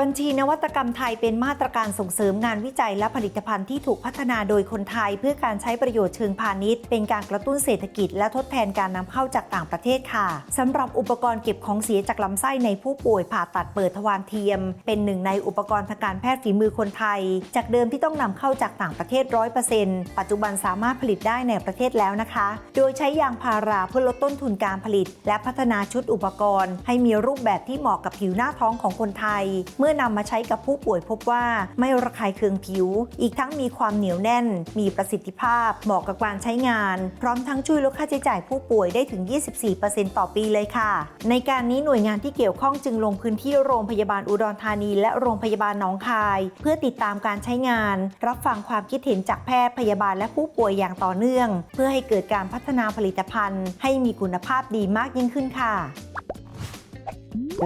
บัญชีนวัตกรรมไทยเป็นมาตรการส่งเสริมงานวิจัยและผลิตภัณฑ์ที่ถูกพัฒนาโดยคนไทย เพื่อการใช้ประโยชน์เชิงพาณิชย์ เป็นการกระตุ้นเศรษฐกิจและทดแทนการนำเข้าจากต่างประเทศค่ะสำหรับอุปกรณ์เก็บของเสียจากลำไส้ในผู้ป่วยผ่าตัดเปิดทวารเทียม เป็นหนึ่งในอุปกรณ์ทางการแพทย์ฝีมือคนไทย จากเดิมที่ต้องนำเข้าจากต่างประเทศ 100%ปัจจุบันสามารถผลิตได้ในประเทศแล้วนะคะ โดยใช้ยางพาราเพื่อลดต้นทุนการผลิต และพัฒนาชุดอุปกรณ์ ให้มีรูปแบบที่เหมาะกับผิวหน้าท้องของคนไทยมื่อนำมาใช้กับผู้ป่วยพบว่าไม่ระคายเคืองผิว อีกทั้งมีความเหนียวแน่น มีประสิทธิภาพ เหมาะกับการใช้งาน พร้อมทั้งช่วยลดค่าใช้จ่ายผู้ป่วยได้ถึง 24%ต่อปีเลยค่ะ ในการนี้หน่วยงานที่เกี่ยวข้องจึงลงพื้นที่โรงพยาบาลอุดรธานี และโรงพยาบาลหนองคาย เพื่อติดตามการใช้งาน รับฟังความคิดเห็นจากแพทย์พยาบาลและผู้ป่วยอย่างต่อเนื่อง เพื่อให้เกิดการพัฒนาผลิตภัณฑ์ ให้มีคุณภาพดีมากยิ่งขึ้นค่ะ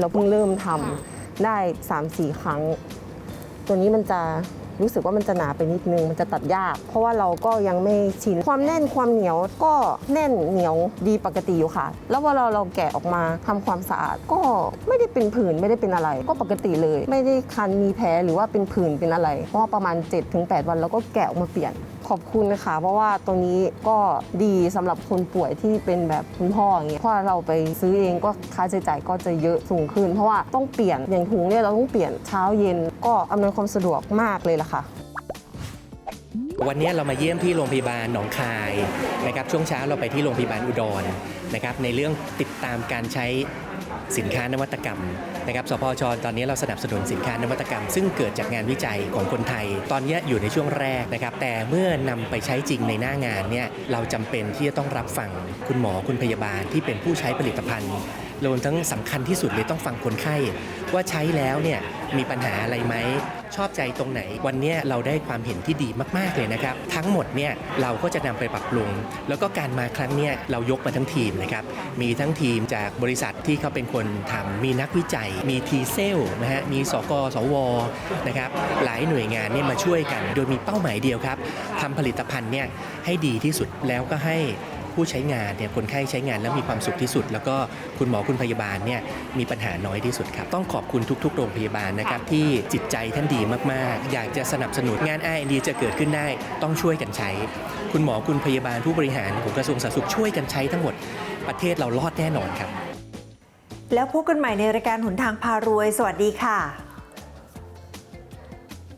เราเพิ่งเริ่มทำ ได้ 3-4 ครั้ง ตัวนี้มันจะรู้สึกว่ามันจะหนาไปนิดนึง มันจะตัดยาก เพราะว่าเราก็ยังไม่ชิน ความแน่นความเหนียวก็แน่นเหนียวดีปกติอยู่ค่ะ แล้วเวลาเราแกะออกมาทำความสะอาดก็ไม่ได้เป็นผื่นไม่ได้เป็นอะไร ก็ปกติเลย ไม่ได้คันมีแผลหรือว่าเป็นผื่นเป็นอะไร เพราะว่าประมาณ 7-8 วันเราก็แกะออกมาเปลี่ยน ขอบคุณนะคะเพราะว่าตัวนี้ก็ดีสำหรับคนป่วยที่เป็นแบบคุณพ่ออย่างเงี้ยเพราะเราไปซื้อเองก็ค่าใช้จ่ายก็จะเยอะสูงขึ้น เพราะว่าต้องเปลี่ยนอย่างถุงเนี่ยเราต้องเปลี่ยนเช้าเย็น ก็อำนวยความสะดวกมากเลยล่ะค่ะวันนี้เรามาเยี่ยมที่โรงพยาบาลหนองคายนะครับช่วงเช้าเราไปที่โรงพยาบาลอุดรนะครับในเรื่องติดตามการใช้สินค้านวัตกรรม นะครับสพชตอนนี้เราสนับสนุนสินค้านวัตกรรม ซึ่งเกิดจากงานวิจัยของคนไทย ตอนนี้อยู่ในช่วงแรกนะครับแต่เมื่อนำไปใช้จริงในหน้างานเนี่ยเราจำเป็นที่จะต้องรับฟังคุณหมอคุณพยาบาลที่เป็นผู้ใช้ผลิตภัณฑ์ รวมทั้งสำคัญที่สุดเลยต้องฟังคนไข้ ว่าใช้แล้วเนี่ยมีปัญหาอะไรไหมชอบใจตรงไหน วันนี้เราได้ความเห็นที่ดีมาก ๆ เลยนะครับ ทั้งหมดเนี่ยเราก็จะนำไปปรับปรุง แล้วก็การมาครั้งเนี้ยเรายกมาทั้งทีมนะครับ มีทั้งทีมจากบริษัทที่เขาเป็นคนทำมีนักวิจัย มีทีเซลนะฮะมีสกสวนะครับหลายหน่วยงานเนี่ยมาช่วยกัน โดยมีเป้าหมายเดียวครับทำผลิตภัณฑ์เนี่ยให้ดีที่สุดแล้วก็ให้ ผู้ใช้งานเนี่ยคนไข้ใช้งานแล้วมีความสุขที่สุด แล้วก็คุณหมอคุณพยาบาลเนี่ยมีปัญหาน้อยที่สุดครับ ต้องขอบคุณทุก ๆ โรงพยาบาลนะครับที่จิตใจท่านดีมากๆ อยากจะสนับสนุนงาน R&D จะเกิดขึ้นได้ต้องช่วยกันใช้ คุณหมอคุณพยาบาลผู้บริหารของกระทรวงสาธารณสุขช่วยกันใช้ทั้งหมดประเทศเรารอดแน่นอนครับ แล้วพบกันใหม่ในรายการหนทางพารวย สวัสดีค่ะ